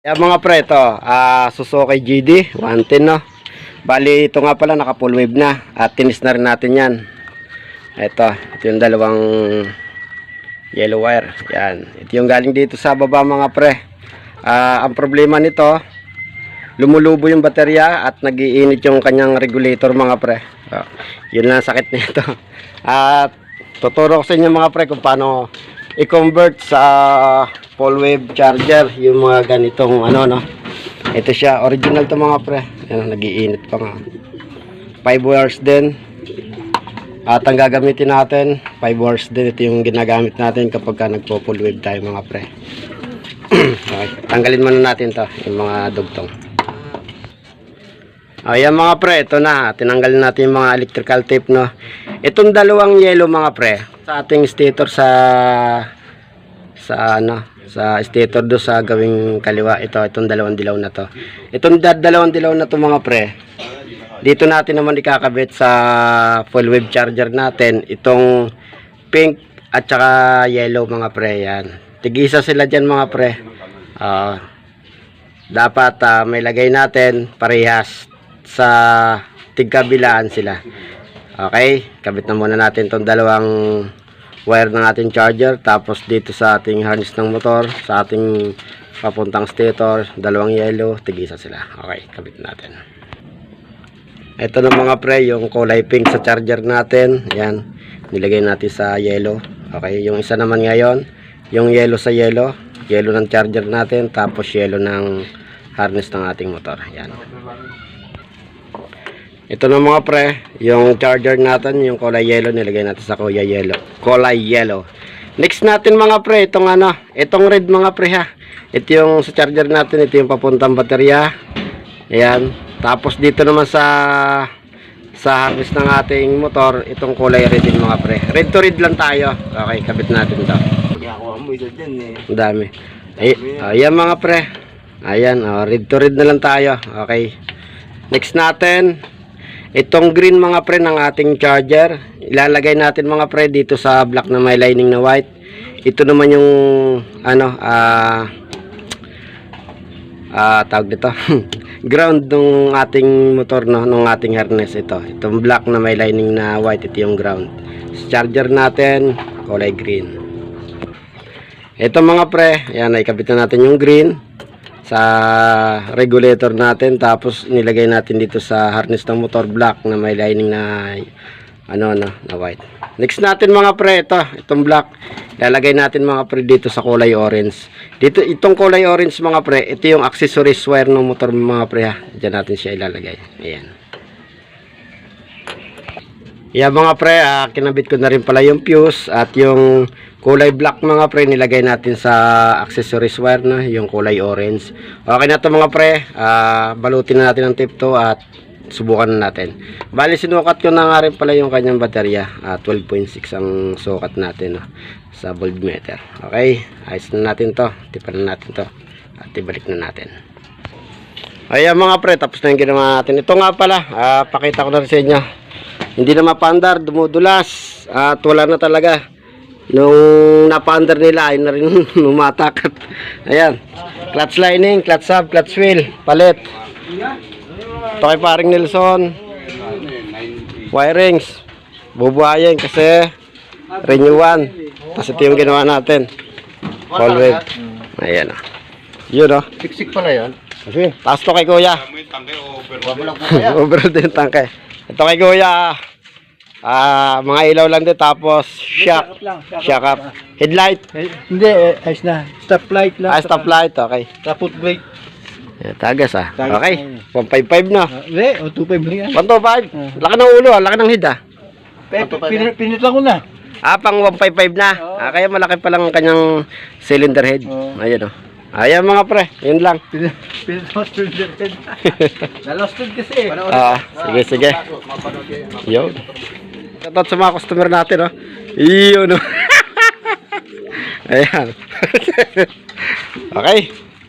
Yan mga pre, ito, ah Suzuki GD 110 no. Bali, ito nga pala naka full wave na at tinis na rin natin yan. Ito, ito yung dalawang yellow wire. Yan, ito yung galing dito sa baba mga pre. Ah, ang problema nito, lumulubo yung baterya at nagiinit yung kanyang regulator mga pre. Oh, yun lang ang sakit nito. At tuturo ko sa inyo mga pre kung paano i-convert sa full wave charger yung mga ganitong ano no. Ito siya, original to mga pre. Yan, nagiinit pa nga. 5 wires din. At ang gagamitin natin, 5 wires din. Ito yung ginagamit natin kapag ka nagpo-full wave tayo mga pre. okay. Tanggalin muna natin to, yung mga dugtong. Ayan mga pre, ito na. Tinanggalin natin yung mga electrical tape, no. Itong dalawang yellow mga pre, sa ating stator sa sa ano, sa stator do sa gawing kaliwa. Ito, itong dalawang dilaw na to. Itong da- dalawang dilaw na to mga pre. Dito natin naman ikakabit sa full wave charger natin. Itong pink at saka yellow mga pre. Yan. Tigisa sila dyan mga pre. Ah, dapat ah, may lagay natin parehas sa tigkabilaan sila. Okay, kabit na muna natin tong dalawang wire ng ating charger. Tapos dito sa ating harness ng motor sa ating papuntang stator dalawang yellow tigisa sila. Okay kabit natin. Ito na mga pre yung kulay pink sa charger natin. Yan nilagay natin sa yellow okay yung isa naman ngayon yung yellow sa yellow yellow ng charger natin tapos yellow ng harness ng ating motor. Yan ito na mga pre, yung charger natin, yung kulay yellow, nilagay natin sa kulay yellow. Kulay yellow. Next natin mga pre, itong ano, itong red mga pre ha. Ito yung sa charger natin, ito yung papuntang baterya. Ayan. Tapos dito naman sa sa harness ng ating motor, itong kulay red din mga pre. Red to red lang tayo. Okay, kabit natin to. Eh. Ang dami. Ay, ayan mga pre. Ayan, oh, red to red na lang tayo. Okay. Next natin, itong green mga pre ng ating charger. Ilalagay natin mga pre dito sa black na may lining na white. Ito naman yung ano, ah ah tawag dito. ground ng ating motor no, ng ating harness ito. Itong black na may lining na white, ito yung ground. Sa charger natin, kulay green. Ito mga pre, yan ay kabit na natin yung green sa regulator natin tapos nilagay natin dito sa harness ng motor black na may lining na ano na, na white. Next natin mga pre, ito, itong black. Lalagay natin mga pre dito sa kulay orange. Dito itong kulay orange mga pre, ito yung accessories wire ng motor mga pre ha. Diyan natin siya ilalagay. Ayan. Yeah mga pre, ah, kinabit ko na rin pala yung fuse at yung kulay black mga pre nilagay natin sa accessories wire na yung kulay orange. Okay na to mga pre, ah, balutin na natin ng tip to at subukan na natin. Bali sinukat ko na nga rin pala yung kanyang baterya, ah, 12.6 ang sukat natin no, sa voltmeter. Okay, ayos na natin to, tipan na natin to at ibalik na natin. Ayan mga pre, tapos na yung ginawa natin. Ito nga pala, ah, pakita ko na rin sa inyo. Hindi na mapandar, dumudulas. At wala na talaga. Nung napandar nila, ay na rin lumatak. Ayan. Clutch lining, clutch sub, clutch wheel, palit. Ito kay paring Nelson. Wirings. Bubuhayin kasi renewan. Tapos ito yung ginawa natin. All wave. Ayan o. Yun o. Siksik pala yan. Kasi, taas to kay kuya. Overall din tangke. Ito kay kuya. Ah, mga ilaw lang din tapos shock. Shock up. Headlight. Eh, hindi, eh, ayos na. Stoplight lang. Ah, stop light. Okay. Tapos brake. Eh, tagas ah. Tagas Okay. na 155 na. Ah, Hindi, o 2.5 lang yan. 125. Laki ng ulo, ah. laki ng head ah. Pinit lang ko na. Ah, pang 155 na. Ah, kaya malaki pa lang ang kanyang cylinder head. Oo. Ayan oh. Ayan mga pre, yun lang. Lang ko Nalosted kasi. Ah, sige sige. Yo. Shoutout sa mga customer natin, oh. Iyon, oh. Ayan. okay.